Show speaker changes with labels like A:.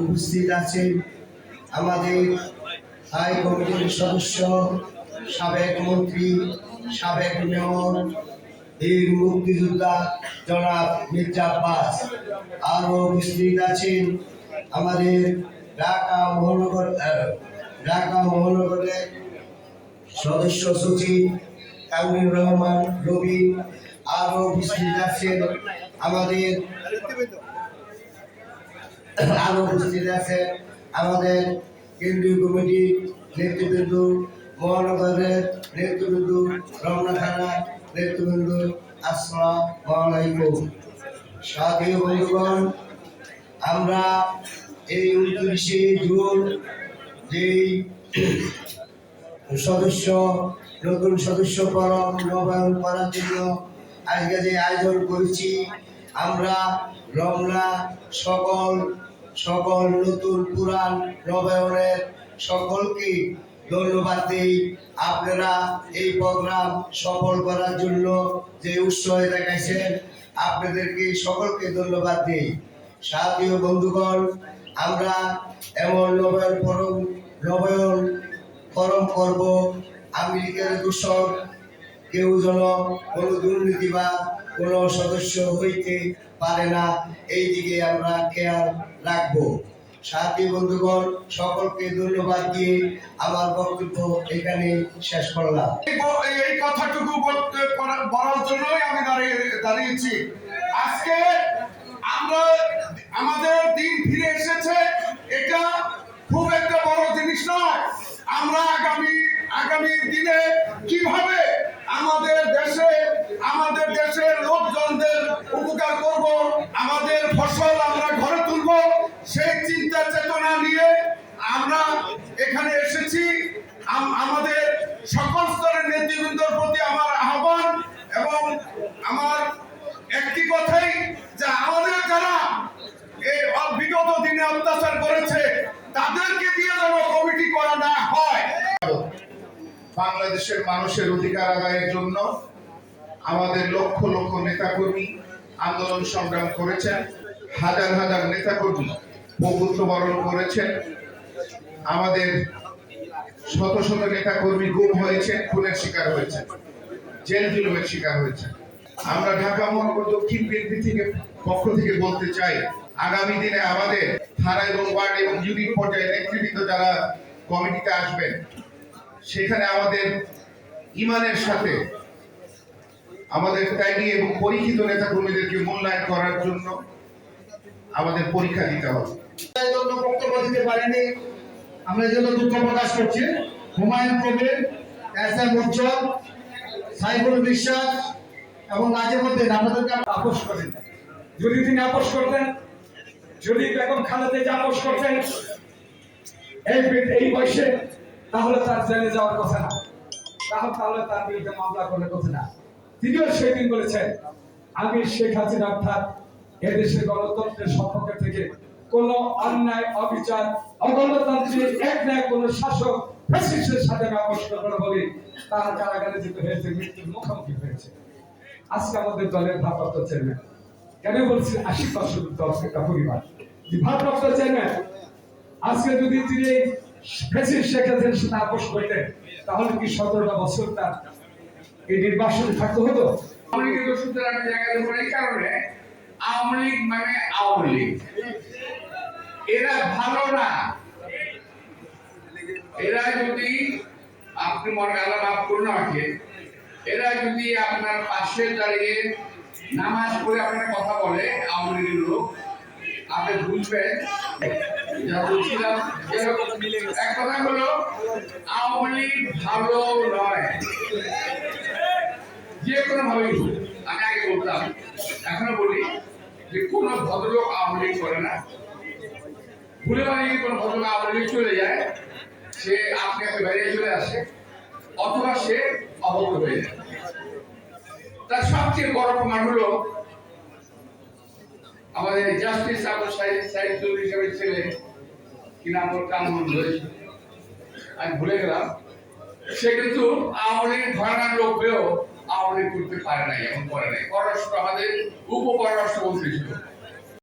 A: উপস্থিত আছেন আমাদের হাই কমিটির সদস্য, সাবেক মন্ত্রী, সাবেক মেয়র, বীর মুক্তিযোদ্ধা জনাব মির্জা আব্বাস। আরও উপস্থিত আছেন আমাদের ঢাকা মহানগর ঢাকা মহানগরের সদস্য সচিব রহমান রবি। আরও উপস্থিত আছেন আমাদের আরও উপস্থিত আছেন আমাদের কেন্দ্রীয় কমিটি নেতৃবৃন্দ, মহানগরের নেতৃবৃন্দ, রমনা থানার নেতৃবৃন্দ আসসালামু আলাইকুম সাথী বন্ধুগণ, আমরা এই উনত্রিশে জুন যেই সদস্য, নতুন সদস্য পরম, নবায়ন করার জন্য আজকে যে আয়োজন করেছি, আমরা রমনা, সকল সকল নতুন পুরাণ নবায়নের সকলকে ধন্যবাদ দিই। আপনারা এই প্রোগ্রাম সফল করার জন্য যে উৎসাহ দেখাইছেন, আপনাদেরকে সকলকে ধন্যবাদ দিই। সাথী ও বন্ধুগণ, আমরা এমন নবায়ন পরম, নবায়ন করম করব আমেরিকার দূষণ, কেউ যেন কোনো দুর্নীতি বা কোনো সদস্য হইতে পারে না এই দিকে আমরা খেয়াল রাখব। সাথী বন্ধুগণ, সকলকে ধন্যবাদ দিয়ে আমার বক্তব্য এখানে শেষ করলাম।
B: এই কথাটুকু বলার জন্যই আমি দাঁড়িয়ে দাঁড়িয়েছি। আজকে আমরা উপকার করব, আমাদের ফসল আমরা ঘরে তুলব, সেই চিন্তা চেতনা নিয়ে আমরা এখানে এসেছি। আমাদের সকল স্তরের নেতৃবৃন্দর প্রতি আমার আহ্বান এবং আমার একটি কথাই যে আমাদের যারা বিগত দিনে অত্যাচার করেছে, তাদেরকে দিয়ে যেন কমিটি করা না হয়। বাংলাদেশের মানুষের অধিকার আদায়ের জন্য আমাদের লক্ষ লক্ষ নেতাকর্মী আন্দোলন সংগ্রাম করেছেন, হাজার হাজার নেতাকর্মী প্রভুত্ব বরণ করেছেন। আমাদের শত শত নেতাকর্মী গুম হয়েছে খুনের শিকার হয়েছে জেল জুলুমের শিকার হয়েছে আমরা ঢাকা মহানগর দক্ষিণ বিএনপি থেকে পক্ষ থেকে বলতে চাই, আগামী দিনে আমাদের থানা এবং ওয়ার্ড এবং ইউনিট পর্যায়ে নেতৃবৃন্দ যারা কমিটিতে আসবেন, সেখানে আমাদের ইমানের সাথে আমাদের ত্যাগী এবং পরীক্ষিত নেতাকর্মীদেরকে মূল্যায়ন করার জন্য আমাদের পরীক্ষা দিতে হবে।
C: বক্তব্য দিতে পারিনি। আমরা এই জন্য দুঃখ প্রকাশ করছি। হুমায়ুন কবির, এস এম উজ্জ্বল, সাইফুল বিশ্বাস এবং
D: আপোষ যদি তিনি আপোষ করতেন, যদি বেগম খালেদা আপোষ করতেন, এই এই বয়সে, তাহলে তার জেলে যাওয়ার কথা না। তাহলে তার বিরুদ্ধে মামলা করার কথা না। তিনিও সেদিন বলেছেন, আমি শেখ হাসিনা অর্থাৎ এদেশের গণতন্ত্রের সপক্ষে থেকে কোন অন্যায়, অবিচার, অগণতান্ত্রিক, এক ন্যায় কোন শাসক ফ্যাসিস্টের সাথে না বলে কারাগারে যেতে হয়েছে, মৃত্যুর মুখোমুখি হয়েছে। আজকে আমাদের দলের ভারপ্রাপ্ত চেয়ারম্যান, কেন বলছি আশি পার্সেন্ট দল একটা পরিবার? ভারপ্রাপ্ত চেয়ারম্যান, আজকে যদি তিনি ফেসিস শেখ হাসিনার সাথে আপোষ করতেন, তাহলে কি সতেরোটা বছর তার এই নির্বাসনে থাকতে হতো।
E: আওয়ামী লীগের ওষুধের আমি জায়গায় কারণে আওয়ামী লীগ মানে আওয়ামী লীগ। এরা ভালো না। এরা যদি আপনি মনে আল্লাহ মাফ করুন আমাকে, এরা যদি আপনার পাশে দাঁড়িয়ে নামাজ পড়ে আপনার কথা বলে, আওয়ামী লীগের লোক, আপনি বুঝবেন এক কথা হলো, আওয়ামী লীগ ভালো নয়। যে কোনো ভাবেই হোক আমি আগে বলতাম এখনও বলি যে কোন ভদ্রলোক আওয়ামী করে না। ভুলে মানে কোনো ঘটনা আমাদের চলে যায়, সে আপনি আপনি বেরিয়ে চলে আসে, অথবা সে অবগত হয়ে যায়। তার সবচেয়ে বড় প্রমাণ হলো আমাদের জাস্টিস আবু সাইদ সাইদ চৌধুরী সাহেবের ছেলে, কি নাম ওর কামরুল রয়েছে। আমি ভুলে গেলাম। সে কিন্তু আওয়ামী লীগ লোক হয়েও করতে পারে নাই এবং করে নাই। পররাষ্ট্র আমাদের উপপররাষ্ট্রমন্ত্রী পররাষ্ট্র মন্ত্রী ছিল